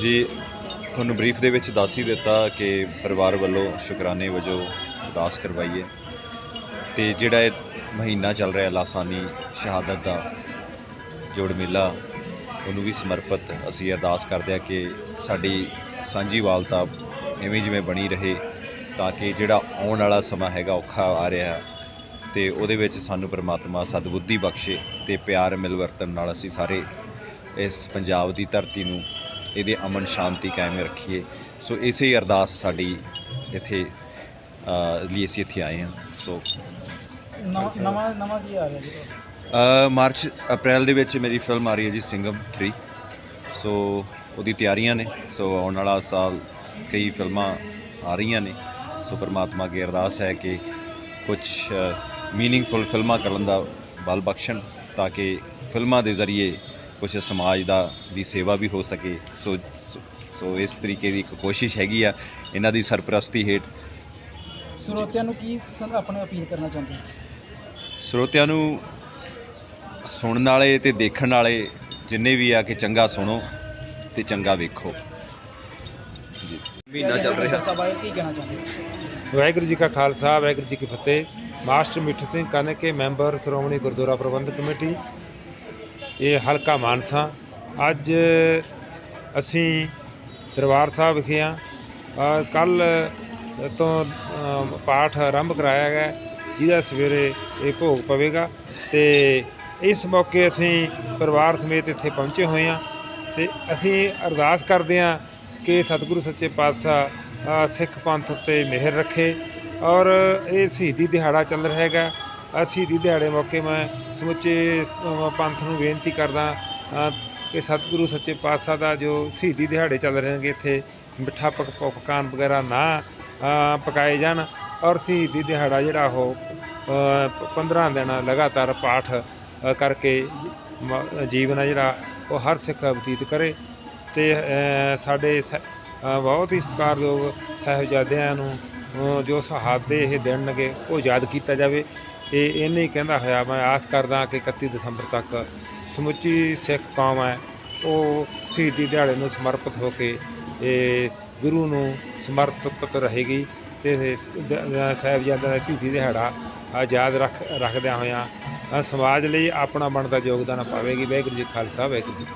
ਜੀ, ਤੁਹਾਨੂੰ ਬਰੀਫ ਦੇ ਵਿੱਚ ਦੱਸ ਹੀ ਦਿੱਤਾ ਕਿ ਪਰਿਵਾਰ ਵੱਲੋਂ ਸ਼ੁਕਰਾਨੇ ਵਜੋਂ ਅਰਦਾਸ ਕਰਵਾਈ ਹੈ ਤੇ ਜਿਹੜਾ ਇਹ ਮਹੀਨਾ ਚੱਲ ਰਿਹਾ ਲਾਸਾਨੀ ਸ਼ਹਾਦਤ ਦਾ ਜੋੜ ਮੇਲਾ, ਉਹਨੂੰ ਵੀ ਸਮਰਪਿਤ ਅਸੀਂ ਅਰਦਾਸ ਕਰਦੇ ਹਾਂ ਕਿ ਸਾਡੀ ਸਾਂਝੀ ਵਾਲਤਾ ਐਵੇਂ ਜਿਵੇਂ ਬਣੀ ਰਹੇ ਤਾਂ ਕਿ ਜਿਹੜਾ ਆਉਣ ਵਾਲਾ ਸਮਾਂ ਹੈਗਾ ਔਖਾ ਆ ਰਿਹਾ ਤੇ ਉਹਦੇ ਵਿੱਚ ਸਾਨੂੰ ਪ੍ਰਮਾਤਮਾ ਸਦਬੁੱਧੀ ਬਖਸ਼ੇ ਤੇ ਪਿਆਰ ਮਿਲਵਰਤਨ ਨਾਲ ਅਸੀਂ ਸਾਰੇ ਇਸ ਪੰਜਾਬ ਦੀ ਧਰਤੀ ਨੂੰ ਇਹਦੇ ਅਮਨ ਸ਼ਾਂਤੀ ਕਾਇਮ ਰੱਖੀਏ। ਸੋ ਇਸੇ ਹੀ ਅਰਦਾਸ ਸਾਡੀ ਇੱਥੇ ਲਈ ਅਸੀਂ ਇੱਥੇ ਆਏ ਹਾਂ। ਸੋ ਨਵਾਂ ਨਵਾਂ ਨਵਾਂ ਕੀ ਆ ਰਿਹਾ ਜੀ? ਅ, ਮਾਰਚ ਅਪ੍ਰੈਲ ਦੇ ਵਿੱਚ ਮੇਰੀ ਫਿਲਮ ਆ ਰਹੀ ਹੈ ਜੀ ਸਿੰਘਮ 3 ਸੋ ਉਹਦੀ ਤਿਆਰੀਆਂ ਨੇ। ਸੋ ਆਉਣ ਵਾਲਾ ਸਾਲ ਕਈ ਫਿਲਮਾਂ ਆ ਰਹੀਆਂ ਨੇ। ਸੋ ਪਰਮਾਤਮਾ ਅੱਗੇ ਅਰਦਾਸ ਹੈ ਕਿ ਕੁਝ ਮੀਨਿੰਗਫੁਲ ਫਿਲਮਾਂ ਕਰਨ ਦਾ ਬਲ ਬਖਸ਼ਣ ਤਾਂ ਕਿ ਫਿਲਮਾਂ ਦੇ ਜ਼ਰੀਏ ਕੁਝ ਸਮਾਜ ਦਾ ਦੀ ਸੇਵਾ ਵੀ ਹੋ ਸਕੇ। ਸੋ ਸੋ- ਇਸ ਤਰੀਕੇ ਦੀ ਇੱਕ ਕੋਸ਼ਿਸ਼ ਹੈਗੀ ਆ ਇਹਨਾਂ ਦੀ ਸਰਪ੍ਰਸਤੀ ਹੇਠ। ਸਰੋਤਿਆਂ ਨੂੰ ਕੀ ਆਪਣੇ ਅਪੀਲ ਕਰਨਾ ਚਾਹੁੰਦੇ ਹੋ? ਸਰੋਤਿਆਂ ਨੂੰ ਸੁਣਨ ਵਾਲੇ ਤੇ ਦੇਖਣ ਵਾਲੇ ਜਿੰਨੇ ਵੀ ਆ ਕਿ ਚੰਗਾ ਸੁਣੋ ਤੇ ਚੰਗਾ ਵੇਖੋ। ਜੀ। ਮਹੀਨਾ ਚੱਲ ਰਿਹਾ। ਸਭਾ ਕੀ ਕਹਿਣਾ ਚਾਹੁੰਦੇ ਹੋ ਵਾਹਿਗੁਰੂ ਜੀ ਕਾ ਖਾਲਸਾ ਵਾਹਿਗੁਰੂ ਜੀ ਕੀ ਫਤਿਹ। Master Mithu Singh Kanke member Shiromani Gurdwara Prabandhak committee ਇਹ ਹਲਕਾ ਮਾਨਸਾ। ਅੱਜ ਅਸੀਂ ਦਰਬਾਰ ਸਾਹਿਬ ਵਿਖੇ ਆ। ਕੱਲ ਤੋਂ ਪਾਠ ਆਰੰਭ ਕਰਾਇਆ ਗਿਆ। ਜਿਹਦਾ ਸਵੇਰੇ ਇਹ ਭੋਗ ਪਵੇਗਾ। ਤੇ ਇਸ ਮੌਕੇ ਅਸੀਂ ਪਰਿਵਾਰ ਸਮੇਤ ਇੱਥੇ ਪਹੁੰਚੇ ਹੋਏ ਆ। ਤੇ ਅਸੀਂ ਅਰਦਾਸ ਕਰਦੇ ਆ ਕਿ ਸਤਿਗੁਰੂ ਸੱਚੇ ਪਾਤਸ਼ਾਹ ਸਿੱਖ ਪੰਥ ਉੱਤੇ ਮਿਹਰ ਰੱਖੇ। ਔਰ ਇਹ ਸ਼ਹੀਦੀ ਦਿਹਾੜਾ ਚੱਲ ਰਿਹਾ ਹੈਗਾ। ਅ, ਸ਼ਹੀਦੀ ਦਿਹਾੜੇ ਮੌਕੇ ਮੈਂ ਸਮੁੱਚੇ ਪੰਥ ਨੂੰ ਬੇਨਤੀ ਕਰਦਾ ਕਿ ਸਤਿਗੁਰੂ ਸੱਚੇ ਪਾਤਸ਼ਾਹ ਦਾ ਜੋ ਸ਼ਹੀਦੀ ਦਿਹਾੜੇ ਚੱਲ ਰਹੇ ਨੇਗੇ ਇੱਥੇ ਮਿੱਠਾ ਪਕ ਪਕਵਾਨ ਵਗੈਰਾ ਨਾ ਪਕਾਏ ਜਾਣ ਔਰ ਸ਼ਹੀਦੀ ਦਿਹਾੜਾ ਜਿਹੜਾ ਉਹ ਅ, 15 ਦਿਨ ਲਗਾਤਾਰ ਪਾਠ ਕਰਕੇ ਜੀਵਨ ਆ ਜਿਹੜਾ ਉਹ ਹਰ ਸਿੱਖ ਬਤੀਤ ਕਰੇ ਤੇ ਸਾਡੇ ਸ- ਬਹੁਤ ਹੀ ਸਤਿਕਾਰਯੋਗ ਸਾਹਿਬਜ਼ਾਦਿਆਂ ਨੂੰ ਜੋ ਸ਼ਹਾਦਤ ਦੇ ਇਹ ਦਿਨ ਨਗੇ ਉਹ ਯਾਦ ਕੀਤਾ ਜਾਵੇ। ਇਹ ਇਹਨੇ ਹੀ ਕਹਿੰਦਾ ਹੋਇਆ, ਮੈਂ ਆਸ ਕਰਦਾ ਕਿ 31 ਦਸੰਬਰ ਤੱਕ ਸਮੁੱਚੀ ਸਿੱਖ ਕੌਮ ਹੈ। ਉਹ ਸ਼ਹੀਦੀ ਦਿਹਾੜੇ ਨੂੰ ਸਮਰਪਿਤ ਹੋ ਕੇ ਇਹ ਗੁਰੂ ਨੂੰ ਸਮਰਪਿਤ ਰਹੇਗੀ ਤੇ ਸਾਹਿਬਜ਼ਾਦਿਆਂ ਦਾ ਸ਼ਹੀਦੀ ਦਿਹਾੜਾ ਆਜ਼ਾਦ ਰੱਖ, ਰੱਖਦਿਆਂ ਹੋਇਆਂ ਸਮਾਜ ਲਈ ਆਪਣਾ ਬਣਦਾ ਯੋਗਦਾਨ ਪਾਵੇਗੀ। ਵਾਹਿਗੁਰੂ ਜੀ ਖਾਲਸਾ, ਵਾਹਿਗੁਰੂ ਜੀ